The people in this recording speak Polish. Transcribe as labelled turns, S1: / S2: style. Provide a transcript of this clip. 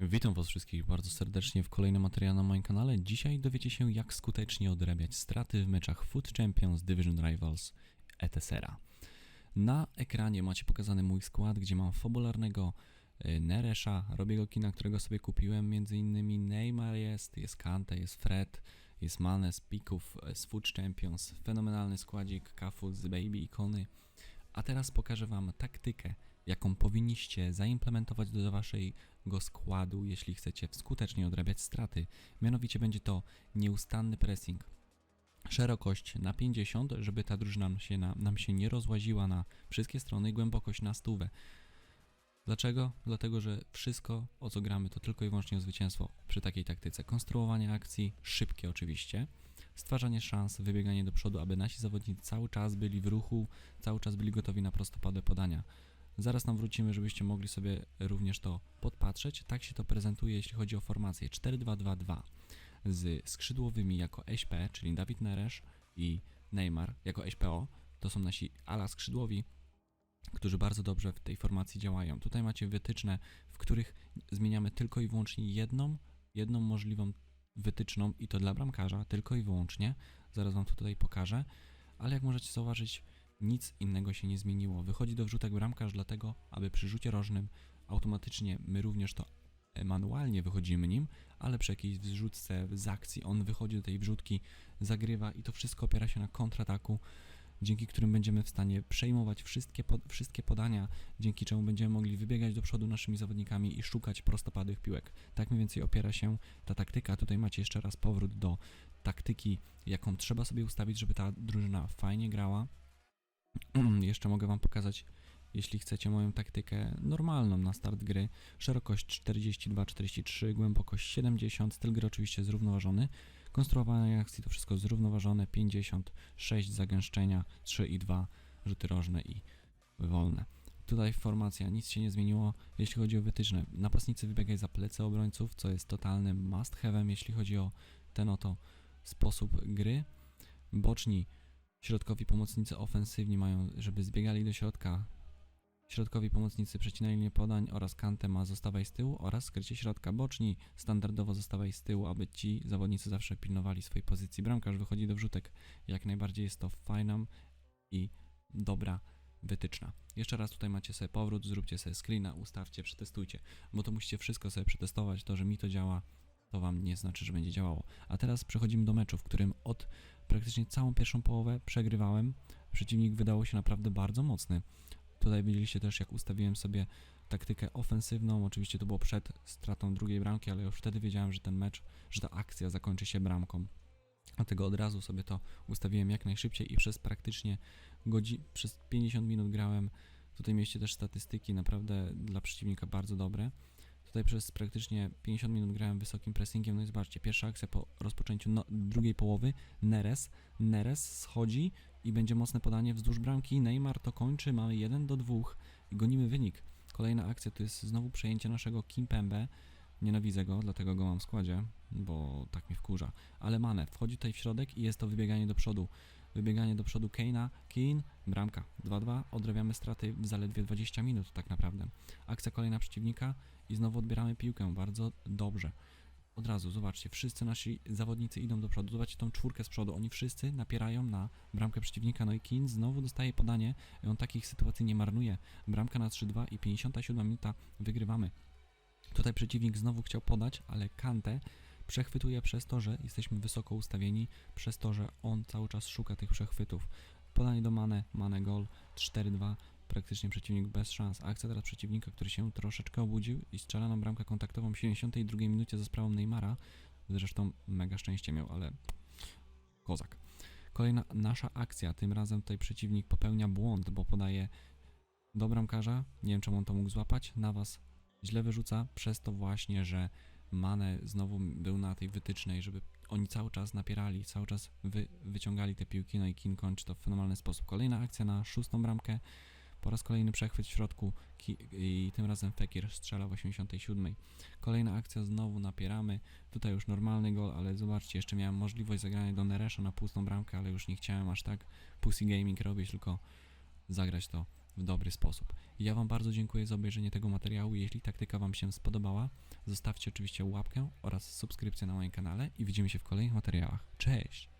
S1: Witam Was wszystkich bardzo serdecznie w kolejnym materiale na moim kanale. Dzisiaj dowiecie się, jak skutecznie odrabiać straty w meczach Food Champions, Division Rivals, etc. Na ekranie macie pokazany mój skład, gdzie mam fabularnego y, Neresha, Robiego Kina, którego sobie kupiłem, między innymi Neymar jest, jest Kante, jest Fred, jest Mane z pików y, z Food Champions, fenomenalny składzik, Kafu z Baby Ikony. A teraz pokażę Wam taktykę, jaką powinniście zaimplementować do waszego składu, jeśli chcecie skutecznie odrabiać straty. Mianowicie będzie to nieustanny pressing. Szerokość na 50, żeby ta drużyna nam się, na, nam się nie rozłaziła na wszystkie strony, i głębokość na stówę. Dlaczego? Dlatego, że wszystko, o co gramy, to tylko i wyłącznie o zwycięstwo przy takiej taktyce. Konstruowanie akcji, szybkie oczywiście, stwarzanie szans, wybieganie do przodu, aby nasi zawodnicy cały czas byli w ruchu, cały czas byli gotowi na prostopadłe podania. Zaraz nam wrócimy, żebyście mogli sobie również to podpatrzeć. Tak się to prezentuje, jeśli chodzi o formację 4-2-2-2 z skrzydłowymi jako SP, czyli Dawid Neresz i Neymar jako SPO. To są nasi ala skrzydłowi, którzy bardzo dobrze w tej formacji działają. Tutaj macie wytyczne, w których zmieniamy tylko i wyłącznie jedną, jedną możliwą wytyczną i to dla bramkarza, tylko i wyłącznie. Zaraz Wam to tutaj pokażę. Ale jak możecie zauważyć, nic innego się nie zmieniło. Wychodzi do wrzutek bramkarz dlatego, aby przy rzucie rożnym automatycznie my również to manualnie wychodzimy nim, ale przy jakiejś wrzutce z akcji on wychodzi do tej wrzutki, zagrywa i to wszystko opiera się na kontrataku, dzięki którym będziemy w stanie przejmować wszystkie, wszystkie podania, dzięki czemu będziemy mogli wybiegać do przodu naszymi zawodnikami i szukać prostopadłych piłek. Tak mniej więcej opiera się ta taktyka. Tutaj macie jeszcze raz powrót do taktyki, jaką trzeba sobie ustawić, żeby ta drużyna fajnie grała, Jeszcze mogę Wam pokazać, jeśli chcecie, moją taktykę normalną na start gry. Szerokość 42-43, głębokość 70, styl gry oczywiście zrównoważony. Konstruowanie akcji to wszystko zrównoważone, 56 zagęszczenia, 3 i 2 rzuty rożne i wolne. Tutaj formacja, nic się nie zmieniło, jeśli chodzi o wytyczne. Napastnicy wybiegaj za plecy obrońców, co jest totalnym must have'em, jeśli chodzi o ten oto sposób gry. Boczni Środkowi pomocnicy ofensywni mają, żeby zbiegali do środka. Środkowi pomocnicy przecinali linię podań oraz kantę ma zostawaj z tyłu oraz skrycie środka. Boczni standardowo zostawaj z tyłu, aby ci zawodnicy zawsze pilnowali swojej pozycji. Bramkarz wychodzi do wrzutek. Jak najbardziej jest to fajna i dobra wytyczna. Jeszcze raz tutaj macie sobie powrót, zróbcie sobie screena, ustawcie, przetestujcie, bo to musicie wszystko sobie przetestować. To, że mi to działa, to Wam nie znaczy, że będzie działało. A teraz przechodzimy do meczu, w którym od praktycznie całą pierwszą połowę przegrywałem. Przeciwnik wydało się naprawdę bardzo mocny. Tutaj widzieliście też, jak ustawiłem sobie taktykę ofensywną. Oczywiście to było przed stratą drugiej bramki, ale już wtedy wiedziałem, że ten mecz, że ta akcja zakończy się bramką. Dlatego od razu sobie to ustawiłem jak najszybciej i przez praktycznie godzi- przez 50 minut grałem. Tutaj mieliście też statystyki naprawdę dla przeciwnika bardzo dobre. Tutaj przez praktycznie 50 minut grałem wysokim pressingiem, no i zobaczcie, pierwsza akcja po rozpoczęciu no, drugiej połowy, Neres, Neres schodzi i będzie mocne podanie wzdłuż bramki, Neymar to kończy, mamy 1 do 2 i gonimy wynik. Kolejna akcja to jest znowu przejęcie naszego Kimpembe, nienawidzę go, dlatego go mam w składzie, bo tak mi wkurza, ale Mane wchodzi tutaj w środek i jest to wybieganie do przodu, wybieganie do przodu Keina, Kane, bramka 2-2, odrabiamy straty w zaledwie 20 minut tak naprawdę. Akcja kolejna przeciwnika i znowu odbieramy piłkę, bardzo dobrze. Od razu, zobaczcie, wszyscy nasi zawodnicy idą do przodu, zobaczcie tą czwórkę z przodu, oni wszyscy napierają na bramkę przeciwnika, no i Keane znowu dostaje podanie on takich sytuacji nie marnuje. Bramka na 3-2 i 57 minuta wygrywamy. Tutaj przeciwnik znowu chciał podać, ale Kante przechwytuje przez to, że jesteśmy wysoko ustawieni, przez to, że on cały czas szuka tych przechwytów. Podanie do Mane, Mane gol 4-2, praktycznie przeciwnik bez szans. Akcja teraz przeciwnika, który się troszeczkę obudził i strzela na bramkę kontaktową w 72 minucie za sprawą Neymara. Zresztą mega szczęście miał, ale kozak. Kolejna nasza akcja, tym razem tutaj przeciwnik popełnia błąd, bo podaje do bramkarza, nie wiem czemu on to mógł złapać, na was źle wyrzuca, przez to właśnie, że Mane znowu był na tej wytycznej, żeby oni cały czas napierali, cały czas wy, wyciągali te piłki, no i Kin kończy to w fenomenalny sposób. Kolejna akcja na szóstą bramkę, po raz kolejny przechwyt w środku i tym razem Fekir strzela w 87. Kolejna akcja, znowu napieramy. Tutaj już normalny gol, ale zobaczcie, jeszcze miałem możliwość zagrania do Neresza na pustą bramkę, ale już nie chciałem aż tak Pussy Gaming robić, tylko zagrać to w dobry sposób. Ja Wam bardzo dziękuję za obejrzenie tego materiału. Jeśli taktyka Wam się spodobała, zostawcie oczywiście łapkę oraz subskrypcję na moim kanale i widzimy się w kolejnych materiałach. Cześć!